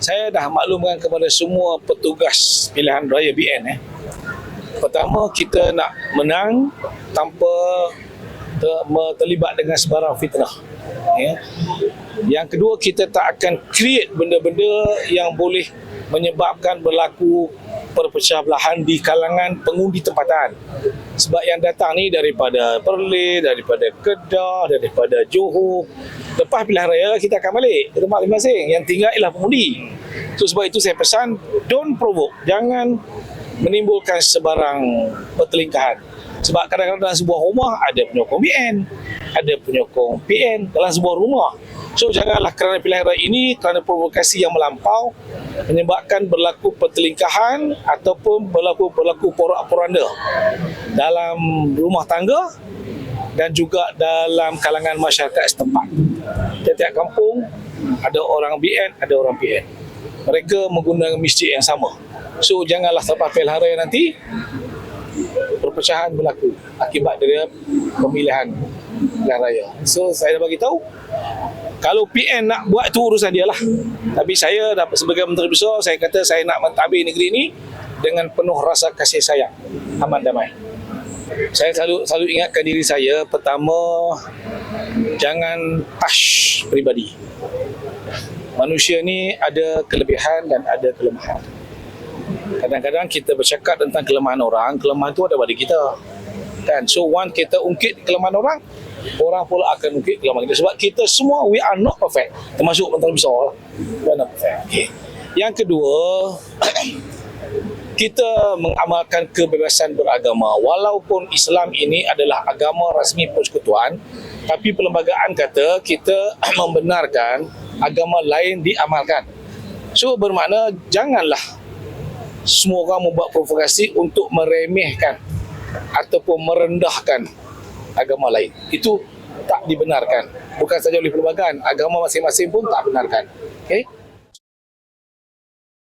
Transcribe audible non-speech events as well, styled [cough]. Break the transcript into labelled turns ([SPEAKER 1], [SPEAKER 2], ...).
[SPEAKER 1] saya dah maklumkan kepada semua petugas pilihan raya BN eh. Pertama kita nak menang tanpa terlibat dengan sebarang fitnah. Ya. Yang kedua kita tak akan create benda-benda yang boleh menyebabkan berlaku perpecah belahan di kalangan pengundi tempatan. Sebab yang datang ni daripada Perlis, daripada Kedah, daripada Johor. Lepas pilihan raya kita akan balik ke tempat masing-masing. Yang tinggal ialah pengundi. So sebab itu saya pesan don't provoke. Jangan menimbulkan sebarang pertelingkahan. Sebab kadang-kadang dalam sebuah rumah ada penyokong BN, ada penyokong PN dalam sebuah rumah. So janganlah kerana pilihan raya ini, kerana provokasi yang melampau menyebabkan berlaku pertelingkahan ataupun berlaku berlaku porak-poranda dalam rumah tangga dan juga dalam kalangan masyarakat setempat. Tiap-tiap kampung ada orang BN, ada orang PN. Mereka menggunakan masjid yang sama. So janganlah selepas pilihan raya nanti perpecahan berlaku akibat dari pemilihan pilihan raya. So saya dah bagi tahu kalau PN nak buat tu urusan dia lah. Tapi saya dapat sebagai menteri besar saya kata saya nak mentadbir negeri ini dengan penuh rasa kasih sayang, aman damai. Saya selalu selalu ingatkan diri saya pertama jangan touch peribadi. Manusia ni ada kelebihan dan ada kelemahan. Kadang-kadang kita bercakap tentang kelemahan orang, kelemahan tu ada pada kita. Kan? So one kita ungkit kelemahan orang, orang pula akan ungkit kelemahan kita. Sebab kita semua we are not perfect. Termasuk menteri besar. We are not perfect. Okay. Yang kedua, kita mengamalkan kebebasan beragama. Walaupun Islam ini adalah agama rasmi persekutuan tapi perlembagaan kata kita [clears throat] membenarkan agama lain diamalkan. So bermakna janganlah semua orang membuat provokasi untuk meremehkan ataupun merendahkan agama lain. Itu tak dibenarkan. Bukan saja oleh perlembagaan agama masing-masing pun tak benarkan. Okey